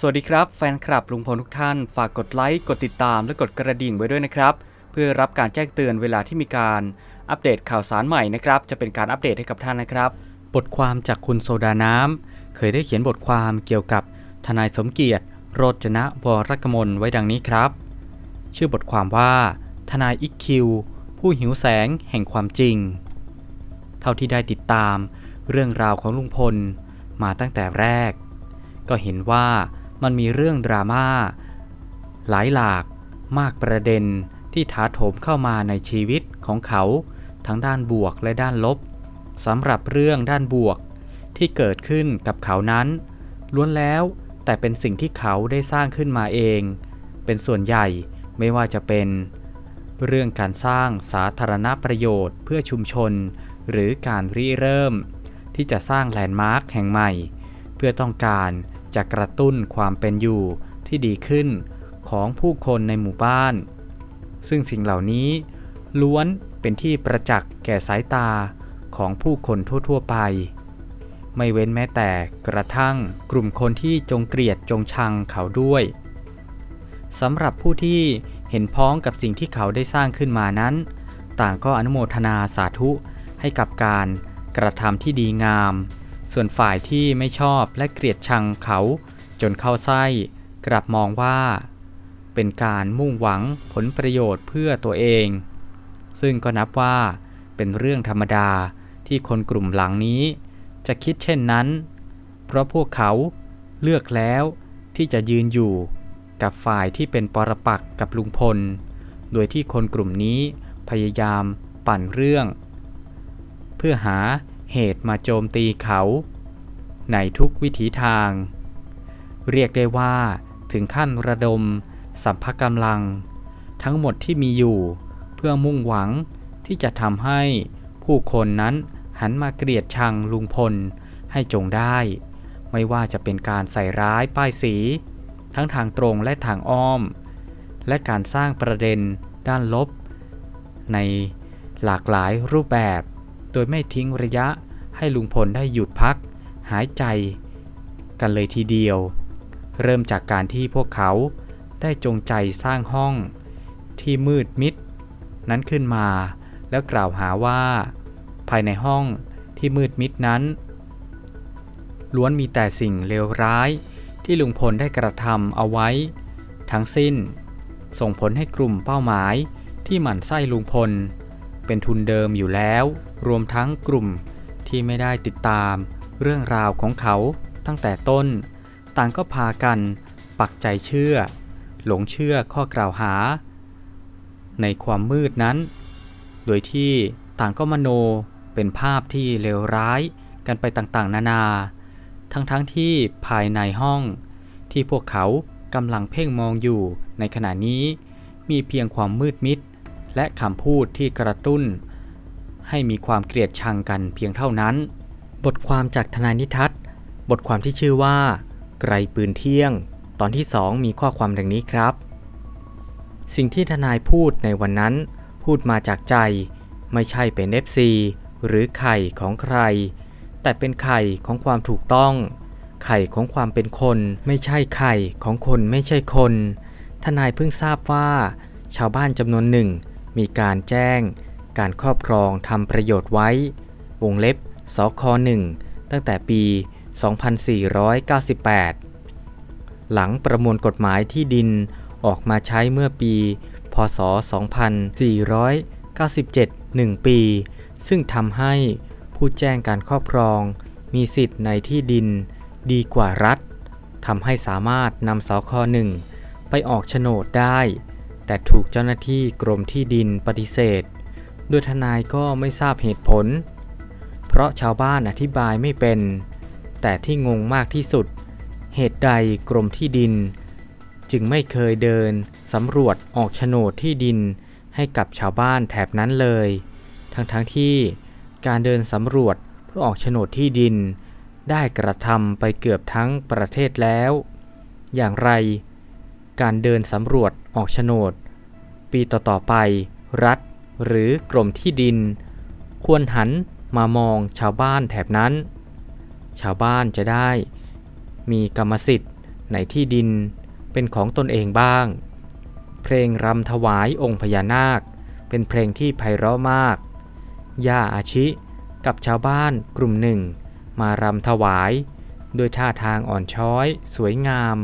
สวัสดีครับแฟนคลับลุงพลทุกท่าน ฝากกดไลค์ กดติดตามและกดกระดิ่งไว้ด้วยนะครับ เพื่อรับการแจ้งเตือนเวลาที่มีการอัปเดตข่าวสารใหม่นะครับ จะเป็นการอัปเดตให้กับท่านนะครับ บทความจากคุณโซดาน้ำ เคยได้เขียนบทความเกี่ยวกับทนายสมเกียรติ โรจนะวรกมลไว้ดังนี้ครับ ชื่อบทความว่า ทนายอิกคิวผู้หิวแสงแห่งความจริง เท่าที่ได้ติดตาม เรื่องราวของลุงพลมาตั้งแต่แรก ก็เห็นว่า มันมีเรื่องดราม่าหลายหลากมากประเด็นที่ถาโถมเข้ามาในชีวิตของเขา ทั้งด้านบวกและด้านลบสำหรับเรื่องด้านบวกที่เกิดขึ้นกับเขานั้นล้วนแล้วแต่เป็นสิ่งที่เขาได้สร้างขึ้นมาเอง เป็นส่วนใหญ่ไม่ว่าจะเป็น เรื่องการสร้างสาธารณประโยชน์เพื่อชุมชน หรือการริเริ่ม ที่จะสร้างแลนด์มาร์คแห่งใหม่ เพื่อต้องการ จะกระตุ้นความเป็นอยู่ที่ดีขึ้นของผู้คนในหมู่บ้าน ซึ่งสิ่งเหล่านี้ล้วนเป็นที่ประจักษ์แก่สายตาของผู้คนทั่ว ๆ ไป ไม่เว้นแม้แต่กระทั่งกลุ่มคนที่จงเกลียดจงชังเขาด้วยสำหรับผู้ที่เห็นพ้องกับสิ่งที่เขาได้สร้างขึ้นมานั้น ต่างก็อนุโมทนาสาธุให้กับการกระทำที่ดีงาม ส่วนฝ่ายที่ไม่ชอบและเกลียดชังเขาจนเข้าไส้กลับมองว่า เป็นการมุ่งหวังผลประโยชน์เพื่อตัวเอง ซึ่งก็นับว่าเป็นเรื่องธรรมดาที่คนกลุ่มหลังนี้ จะคิดเช่นนั้น เพราะพวกเขาเลือกแล้วที่จะยืนอยู่กับฝ่ายที่เป็นปรปักษ์กับลุงพล โดยที่คนกลุ่มนี้พยายามปั่นเรื่อง เพื่อหา เหตุมาโจมตีเขา ในทุกวิถีทาง เรียกได้ว่าถึงขั้นระดม สัมภกำลัง ทั้งหมดที่มีอยู่เพื่อมุ่งหวังที่จะทำให้ผู้คนนั้นหันมาเกลียดชังลุงพลให้จงได้ ไม่ว่าจะเป็นการใส่ร้ายป้ายสี ทั้งทางตรงและทางอ้อม และการสร้างประเด็นด้านลบ ในหลากหลายรูปแบบ โดยไม่ทิ้งระยะ ให้ลุงพลได้หยุดพัก หายใจ กันเลยทีเดียว เริ่มจากการที่พวกเขาได้จงใจสร้างห้อง ที่มืดมิด นั้นขึ้นมาแล้วกล่าวหาว่า ภายในห้องที่มืดมิดนั้น ล้วนมีแต่สิ่งเลวร้ายที่ลุงพลได้กระทำเอาไว้ ทั้งสิ้น ส่งผลให้กลุ่มเป้าหมายที่หมั่นไส้ลุงพล เป็นทุนเดิมอยู่แล้ว รวมทั้งกลุ่ม ที่ไม่ได้ติดตาม เรื่องราวของเขาตั้งแต่ต้น ต่างก็พากัน ปักใจเชื่อ หลงเชื่อข้อกล่าวหา ในความมืดนั้น โดยที่ต่างก็มโนเป็นภาพที่เลวร้ายกันไปต่างๆ นานา ทั้งๆทที่ภายในห้อง ที่พวกเขากำลังเพ่งมองอยู่ในขณะนี้ มีเพียงความมืดมิดและคำพูดที่กระตุ้น ให้มีความเกลียดชังกันเพียงเท่านั้น บทความจากทนายนิทัศน์บทความที่ชื่อว่า ไกรปืนเที่ยง ตอนที่2มีข้อความดังนี้ครับ สิ่งที่ทนายพูดในวันนั้น พูดมาจากใจ ไม่ใช่เป็น FC หรือไข่ของใคร แต่เป็นไข่ของความถูกต้อง ไข่ของความเป็นคน ไม่ใช่ไข่ของคนไม่ใช่คน ทนายเพิ่งทราบว่า ชาวบ้านจำนวนหนึ่ง มีการแจ้ง การครอบครองทำประโยชน์ไว้ วงเล็บสคหนึ่งตั้งแต่ปี 2498 หลังประมวลกฎหมายที่ดินออกมาใช้เมื่อปี พศ 2497 1 ปี ซึ่งทำให้ผู้แจ้งการครอบครองมีสิทธิ์ในที่ดินดีกว่ารัฐทำให้สามารถนำสคหนึ่งไปออกโฉนดได้ แต่ถูกเจ้าหน้าที่กรมที่ดินปฏิเสธ โดยทนายก็ไม่ทราบเหตุผล เพราะชาวบ้านอธิบายไม่เป็น แต่ที่งงมากที่สุด เหตุใดกรมที่ดิน จึงไม่เคยเดินสำรวจออกโฉนดที่ดินให้กับชาวบ้านแถบนั้นเลย ทั้งๆทที่การเดินสำรวจเพื่อออกโฉนดที่ดิน ได้กระทำไปเกือบทั้งประเทศแล้ว อย่างไร การเดินสำรวจออกโฉนด ปีต่อๆไปรัฐ หรือกรมที่ดิน ควรหันมามองชาวบ้านแถบนั้น ชาวบ้านจะได้มีกรรมสิทธิ์ในที่ดินเป็นของตนเองบ้าง เพลงรำถวายองค์พญานาค เป็นเพลงที่ไพเราะมาก ย่าอาชิกับชาวบ้านกลุ่มหนึ่ง มารำถวายด้วยท่าทางอ่อนช้อย สวยงาม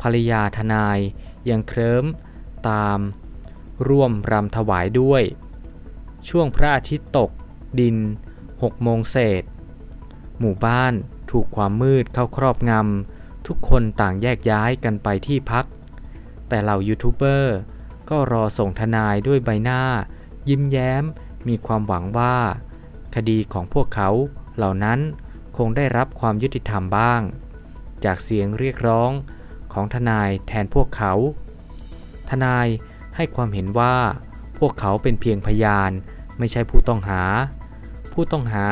ภรรยาทนายยังเคลิ้มตาม ร่วมรำถวายด้วย ช่วงพระอาทิตย์ตก ดินหกโมงเศษ หมู่บ้านถูกความมืดเข้าครอบงำ ทุกคนต่างแยกย้ายกันไปที่พัก แต่เหล่ายูทูบเบอร์ก็รอส่งทนายด้วยใบหน้า ยิ้มแย้มมีความหวังว่า คดีของพวกเขาเหล่านั้นคงได้รับความยุติธรรมบ้าง จากเสียงเรียกร้องของทนายแทนพวกเขา ทนาย ให้ความเห็นว่าพวกเขาเป็นเพียงพยานไม่ใช่ผู้ต้องหา ผู้ต้องหา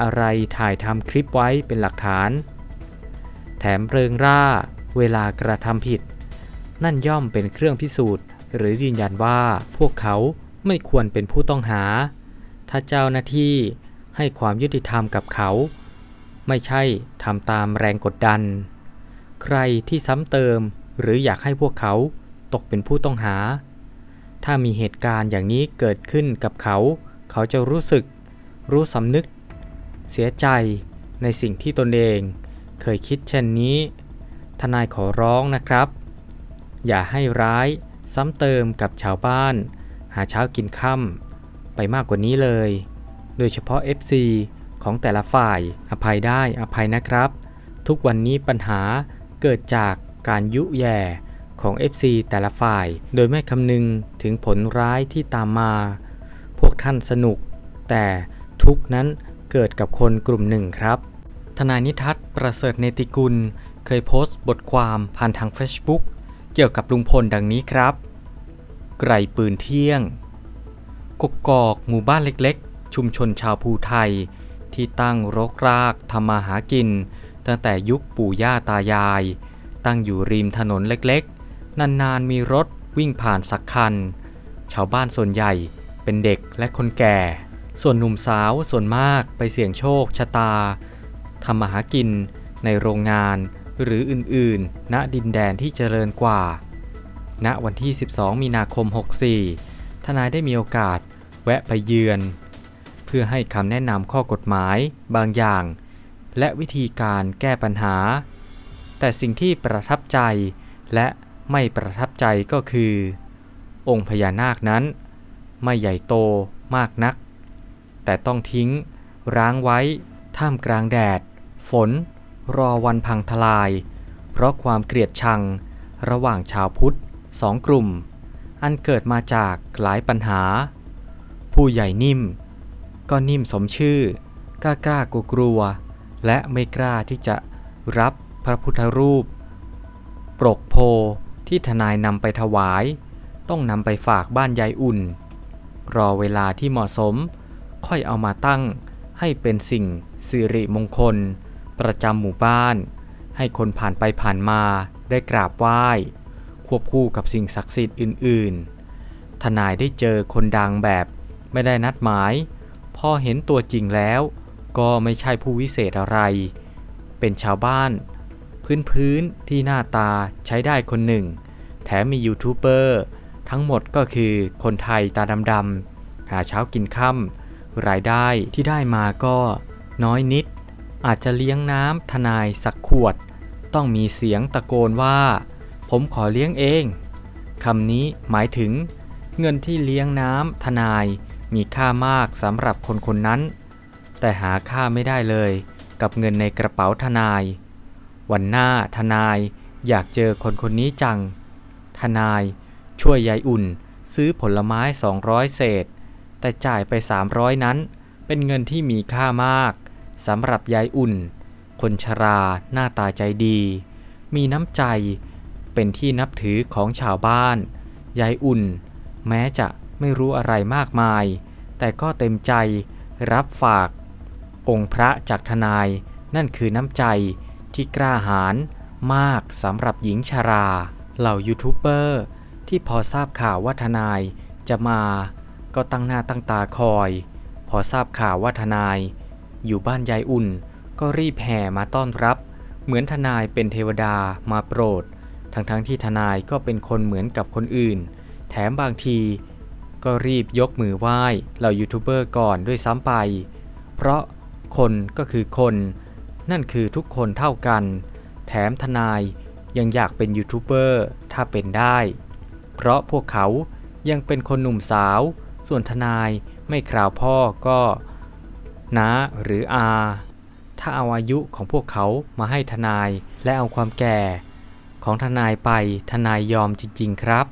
อะไรถ่ายทำคลิปไว้เป็นหลักฐาน แถมเริงร่า เวลากระทำผิด นั่นย่อมเป็นเครื่องพิสูจน์ หรือยืนยันว่าพวกเขาไม่ควรเป็นผู้ต้องหา ถ้าเจ้าหน้าที่ให้ความยุติธรรมกับเขา ไม่ใช่ทำตามแรงกดดัน ใครที่ซ้ำเติมหรืออยากให้พวกเขา ตกเป็นผู้ต้องหา ถ้ามีเหตุการณ์อย่างนี้เกิดขึ้นกับเขา เขาจะรู้สึก รู้สำนึก เสียใจในสิ่งที่ตนเอง เคยคิดเช่นนี้ ทนายขอร้องนะครับ อย่าให้ร้ายซ้ำเติมกับชาวบ้าน หาเช้ากินค่ำไปมากกว่านี้เลย โดยเฉพาะ FC ของแต่ละฝ่ายอภัยได้อภัยนะครับ ทุกวันนี้ปัญหาเกิดจากการยุแย่ ของ FC แต่ละฝ่าย โดยไม่คำนึงถึงผลร้ายที่ตามมา พวกท่านสนุก แต่ทุกนั้นเกิดกับคนกลุ่มหนึ่งครับ ทนายนิทัศน์ประเสริฐเนติกุล เคยโพสต์บทความผ่านทาง Facebook เกี่ยวกับลุงพลดังนี้ครับ ไกรปืนเที่ยง กกอกหมู่บ้านเล็กๆ ชุมชนชาวภูไทย ที่ตั้งรกรากทำมาหากิน ตั้งแต่ยุคปู่ย่าตายาย ตั้งอยู่ริมถนนเล็ก นานๆมีรถวิ่งผ่านสักคัน ชาวบ้านส่วนใหญ่เป็นเด็กและคนแก่ ส่วนหนุ่มสาวส่วนมากไปเสี่ยงโชคชะตาทำมาหากินในโรงงานหรืออื่นๆ ณดินแดนที่เจริญกว่า ณวันที่ 12 มีนาคม 64 ทนายได้มีโอกาสแวะไปเยือน เพื่อให้คำแนะนำข้อกฎหมายบางอย่าง และวิธีการแก้ปัญหา แต่สิ่งที่ประทับใจและ ไม่ประทับใจก็คือ องค์พญานาคนั้น ไม่ใหญ่โตมากนัก แต่ต้องทิ้ง ร้างไว้ ท่ามกลางแดด ฝน รอวันพังทลาย เพราะความเกลียดชัง ระหว่างชาวพุทธสองกลุ่ม อันเกิดมาจากหลายปัญหา ผู้ใหญ่นิ่ม ก็นิ่มสมชื่อกล้ากล้ากลัวกลัว และไม่กล้าที่จะรับพระพุทธรูป ปรกโพ ที่ทนายนำไปถวาย ต้องนำไปฝากบ้านยายอุ่น รอเวลาที่เหมาะสม ค่อยเอามาตั้ง ให้เป็นสิ่งสิริมงคล ประจำหมู่บ้าน ให้คนผ่านไปผ่านมาได้กราบไหว้ ควบคู่กับสิ่งศักดิ์สิทธิ์อื่น ๆ ทนายได้เจอคนดังแบบไม่ได้นัดหมาย พอเห็นตัวจริงแล้ว ก็ไม่ใช่ผู้วิเศษอะไร เป็นชาวบ้าน พื้นๆที่หน้าตาใช้ได้คนหนึ่ง แถมมียูทูบเบอร์ทั้งหมดก็คือคนไทยตาดำๆหาเช้ากินค่ำรายได้ที่ได้มาก็น้อยนิด อาจจะเลี้ยงน้ำทนายสักขวด ต้องมีเสียงตะโกนว่า ผมขอเลี้ยงเองคำนี้หมายถึง เงินที่เลี้ยงน้ำทนายมีค่ามากสำหรับคนคนนั้น แต่หาค่าไม่ได้เลย กับเงินในกระเป๋าทนาย วันหน้าทนายอยากเจอคนคนนี้จัง ทนาย ช่วยยายอุ่น ซื้อผลไม้ 200 เศษ แต่จ่ายไป 300 นั้น เป็นเงินที่มีค่ามากสำหรับยายอุ่น คนชราหน้าตาใจดี มีน้ำใจ เป็นที่นับถือของชาวบ้าน ยายอุ่น แม้จะไม่รู้อะไรมากมาย แต่ก็เต็มใจรับฝาก องค์พระจากทนายนั่นคือน้ำใจ ที่กล้าหาญมากสำหรับหญิงชรา เหล่ายูทูบเบอร์ที่พอทราบข่าวว่าทนายจะมาก็ตั้งหน้าตั้งตาคอย พอทราบข่าวว่าทนาย อยู่บ้านยายอุ่น ก็รีบแห่มาต้อนรับ เหมือนทนายเป็นเทวดามาโปรด ทั้งๆทที่ทนายก็เป็นคนเหมือนกับคนอื่น แถมบางที ก็รีบยกมือไหว้เหล่ายูทูบเบอร์ก่อนด้วยซ้ำไป เพราะคนก็คือคน นั่นคือทุกคนเท่ากัน แถมทนายยังอยากเป็นยูทูบเบอร์ถ้าเป็นได้ เพราะพวกเขายังเป็นคนหนุ่มสาว ส่วนทนายไม่คราวพ่อก็น้าหรืออา ถ้าเอาอายุของพวกเขามาให้ทนายและเอาความแก่ ของทนายไปทนายยอมจริง ๆ ครับ